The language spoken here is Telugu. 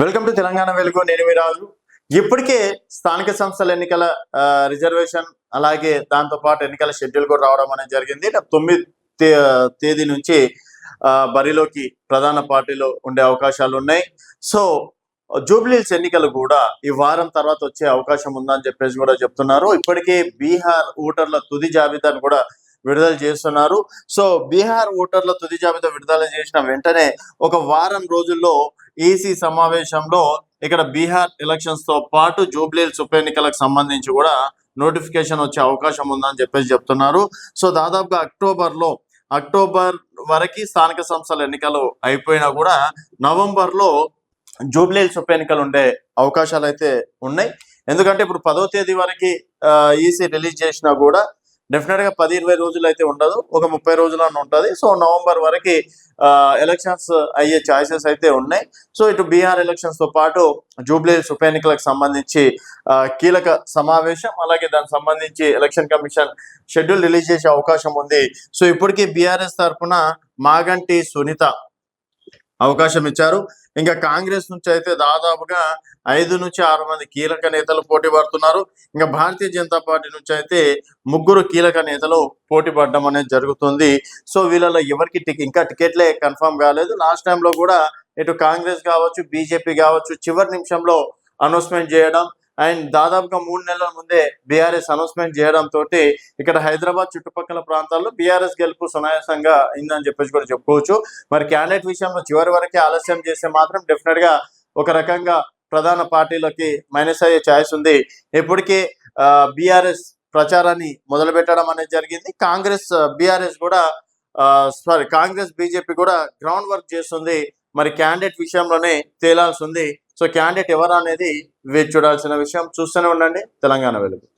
వెల్కమ్ టు తెలంగాణ వెలుగు. నేను మీ రాజు. ఇప్పటికే స్థానిక సంస్థల ఎన్నికల రిజర్వేషన్ అలాగే దాంతో పాటు ఎన్నికల షెడ్యూల్ కూడా రావడం అనేది జరిగింది. తొమ్మిది తే- తేదీ నుంచి ఆ, బరిలోకి ప్రధాన పార్టీలో ఉండే అవకాశాలు ఉన్నాయి. సో జూబ్లీల్స్ ఎన్నికలు కూడా ఈ వారం తర్వాత వచ్చే అవకాశం ఉందని చెప్పేసి కూడా చెప్తున్నారు. ఇప్పటికే బీహార్ ఓటర్ల తుది జాబితాను కూడా విడుదల చేస్తున్నారు. సో బీహార్ ఓటర్ల తుది జాబితా విడుదల చేసిన వెంటనే ఒక వారం రోజుల్లో ఈసీ సమావేశంలో ఇక్కడ బీహార్ ఎలక్షన్స్తో పాటు జూబ్లీహిల్స్ ఉప ఎన్నికలకు సంబంధించి కూడా నోటిఫికేషన్ వచ్చే అవకాశం ఉందని చెప్పేసి చెప్తున్నారు. సో దాదాపుగా అక్టోబర్లో అక్టోబర్ వరకు స్థానిక సంస్థల ఎన్నికలు అయిపోయినా కూడా నవంబర్లో జూబ్లీహిల్స్ ఉప ఎన్నికలు ఉండే అవకాశాలు అయితే ఉన్నాయి. ఎందుకంటే ఇప్పుడు పదో తేదీ వరకు ఈసీ రిలీజ్ చేసినా కూడా డెఫినెట్గా పది ఇరవై రోజులు అయితే ఉండదు. ఒక ముప్పై రోజులు ఉంటుంది. సో నవంబర్ వరకు ఎలక్షన్స్ అయ్యే ఛాయిసెస్ అయితే ఉన్నాయి. సో ఇటు బీహార్ ఎలక్షన్స్తో పాటు జూబ్లీహిల్స్ ఉప ఎన్నికలకు సంబంధించి కీలక సమావేశం. అలాగే దానికి సంబంధించి ఎలక్షన్ కమిషన్ షెడ్యూల్ రిలీజ్ చేసే అవకాశం ఉంది. సో ఇప్పటికీ బీఆర్ఎస్ తరఫున మాగంటి సునీత అవకాశం ఇచ్చారు ఇంకా కాంగ్రెస్ నుంచి అయితే దాదాపుగా ఐదు నుంచి ఆరు మంది కీలక నేతలు పోటీ పడుతున్నారు. ఇంకా భారతీయ జనతా పార్టీ నుంచి అయితే ముగ్గురు కీలక నేతలు పోటీ పడడం అనేది జరుగుతుంది. సో వీళ్ళలో ఎవరికి ఇంకా టికెట్లే కన్ఫర్మ్ కాలేదు. లాస్ట్ టైంలో కూడా ఇటు కాంగ్రెస్ కావచ్చు బీజేపీ కావచ్చు చివరి నిమిషంలో అనౌన్స్మెంట్ చేయడం అండ్ దాదాపుగా మూడు నెలల ముందే బీఆర్ఎస్ అనౌన్స్మెంట్ చేయడం తోటి ఇక్కడ హైదరాబాద్ చుట్టుపక్కల ప్రాంతాల్లో బీఆర్ఎస్ గెలుపు సునాయాసంగా అయిందని చెప్పేసి కూడా చెప్పుకోవచ్చు. మరి క్యాండిడేట్ విషయంలో చివరి వరకే ఆలస్యం చేస్తే మాత్రం డెఫినెట్గా ఒక రకంగా ప్రధాన పార్టీలకి మైనస్ అయ్యే ఛాయిస్ ఉంది. ఇప్పటికే బీఆర్ఎస్ ప్రచారాన్ని మొదలు పెట్టడం అనేది జరిగింది. కాంగ్రెస్ బీఆర్ఎస్ కూడా సారీ కాంగ్రెస్ బీజేపీ కూడా గ్రౌండ్ వర్క్ చేస్తుంది. మరి క్యాండిడేట్ విషయంలోనే తేలాల్సి ఉంది. సో క్యాండిడేట్ ఎవరు అనేది వేచి చూడాల్సిన విషయం చూస్తూనే ఉండండి. తెలంగాణ వెలుగు.